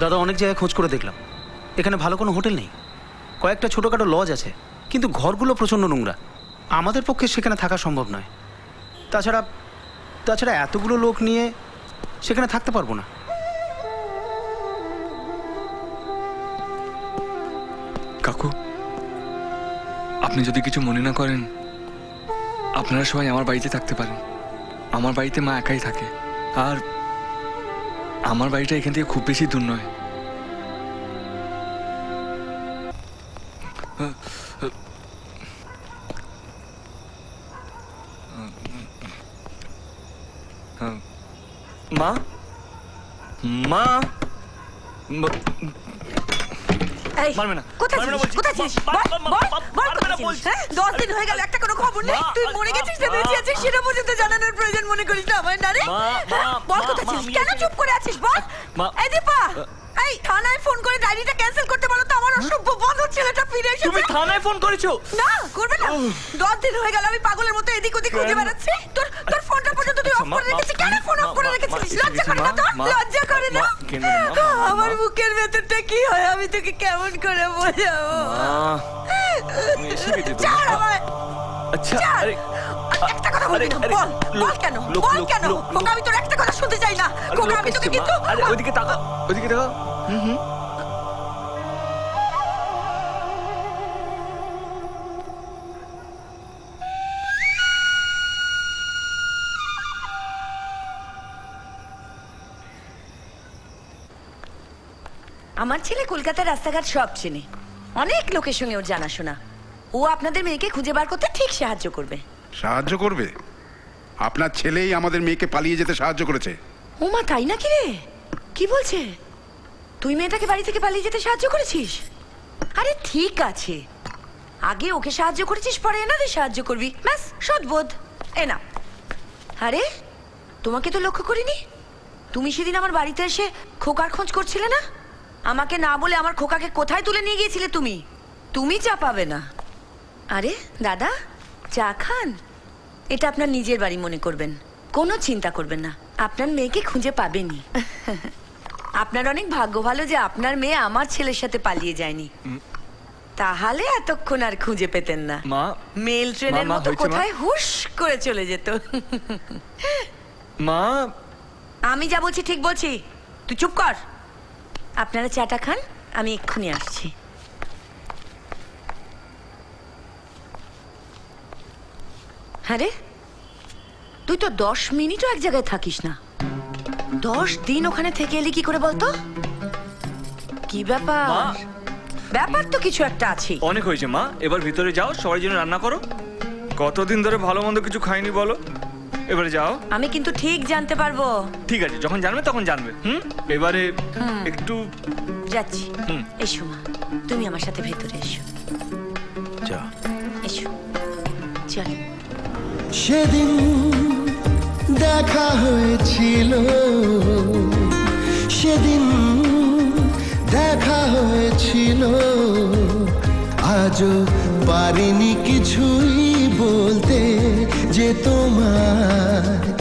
দাদা, অনেক জায়গায় খোঁজ করে দেখলাম। এখানে ভালো কোনো হোটেল নেই। কয়েকটা ছোটোখাটো লজ আছে, কিন্তু ঘরগুলো প্রচণ্ড নোংরা। আমাদের পক্ষে সেখানে থাকা সম্ভব নয়। তাছাড়া তাছাড়া এতগুলো লোক নিয়ে সেখানে থাকতে পারব না। কাকু, আপনি যদি কিছু মনে না করেন, আপনারা সবাই আমার বাড়িতে থাকতে পারেন। আমার বাড়িতে মা একাই থাকে। আর আমার বাড়িটা এখান থেকে খুব বেশি দূর নয়। মা? মা? মারবে না, কোথায় ছিলিস? কোথায় ছিলিস? বল, বল, বল কোথায় ছিলিস, হ্যাঁ? দশ দিন হয়ে গেল একটা কোনো খবর নেই? তুই মরে গেছিস না মা- বেঁচে আছিস সেটা পর্যন্ত জানানোর প্রয়োজন মনে করিস না আমার না রে আমি কেন চুপ করে আছিস বল? এই দীপা এই থানায় ফোন করে ডায়েরিটা ক্যান্সেল করতে বলো তো আমার অসভ্য বন্ধু ছেলেটা ফিরে তুমি এসেছে থানায় ফোন করেছ? না করবে না। দশ দিন হয়ে গেল আমি পাগলের মতো এদিক ওদিক খুঁজে বেড়াচ্ছি। তোর তোর ফোনটা পর্যন্ত তুই অফ মা- করে রেখেছিস? কেন ফোন অফ করে রেখেছিস? লজ্জা করে না তোর? লজ্জা করে না? আমার বুকের ভেতরটা কি হয়? আমি তোকে কেমন করে বোঝাবো? তুমি? ছাড় আমায়। আচ্ছা একটা কথা বলবি না বল বল কেন বল কেন। খোকা আমি তোর একটা কথা শুনতে চাই না। খোকা আমি তোকে কিন্তু আরে ওইদিকে তাকা ওইদিকে তাকা হুম হুম। আমার ছেলে কলকাতার রাস্তাঘাট সব চেনে। অনেক লোকের সঙ্গে ওর জানাশোনা। ও আপনাদের মেয়েকে খুঁজে বার করতে ঠিক সাহায্য করবে। সাহায্য করবে? আপনার ছেলেই আমাদের মেয়েকে পালিয়ে যেতে সাহায্য করেছে। ওমা তাই নাকি রে? কি বলছে? তুই মেয়েটাকে বাড়ি থেকে পালিয়ে যেতে সাহায্য করেছিস? আরে ঠিক আছে। আগে ওকে সাহায্য করেছিস, পরে এনাদের সাহায্য করবি। ব্যাস, সদবোধ। এ না আরে, তোমাকে তো লক্ষ্য করিনি? তুমি সেদিন আমার বাড়িতে এসে খোকার খোঁজ করছিলে না? আমাকে না বলে আমার খোকাকে কোথায় তুলে নিয়ে গিয়েছিলে তুমি? তুমি চা পাবে না। আরে, দাদা চা খান? এটা আপনার নিজের বাড়ি মনে করবেন। কোনো চিন্তা করবেন না। আপনার মেয়েকে খুঁজে পাবেনই। আপনার অনেক ভাগ্য ভালো যে আপনার মেয়ে আমার ছেলের সাথে পালিয়ে যায়নি। তাহলে এতক্ষণ আর খুঁজে পেতেন না। মা মেল ট্রেনের মতো কোথায় হুশ করে চলে যেত। মা? আমি যা বলছি ঠিক বলছি। তুই চুপ কর। আপনারা চাটা খান আমি এক্ষুনি আসছি। হ্যাঁ রে। তুই তো দশ মিনিটও এক জায়গায় থাকিস না। দশ দিন ওখানে থেকে এলি কি করে বলতো? কি ব্যাপার? মা। ব্যাপার তো কিছু একটা আছে। অনেক হয়েছে মা। এবার ভিতরে যাও সবার জন্য রান্না করো। কতদিন ধরে ভালো মন্দ কিছু খাইনি বলো। এবারে যাও। আমি কিন্তু ঠিক জানতে পারব। ঠিক আছে যখন জানবে তখন জানবে হুম? এবারে একটু যাচ্ছি। হুম। এসো মা। তুমি আমার সাথে ভেতরে এসো। যা। এসো। চল। সেদিন দেখা হয়েছিল। সেদিন দেখা হয়েছিল। আজও পারিনি কিছুই বলতে যে তোমার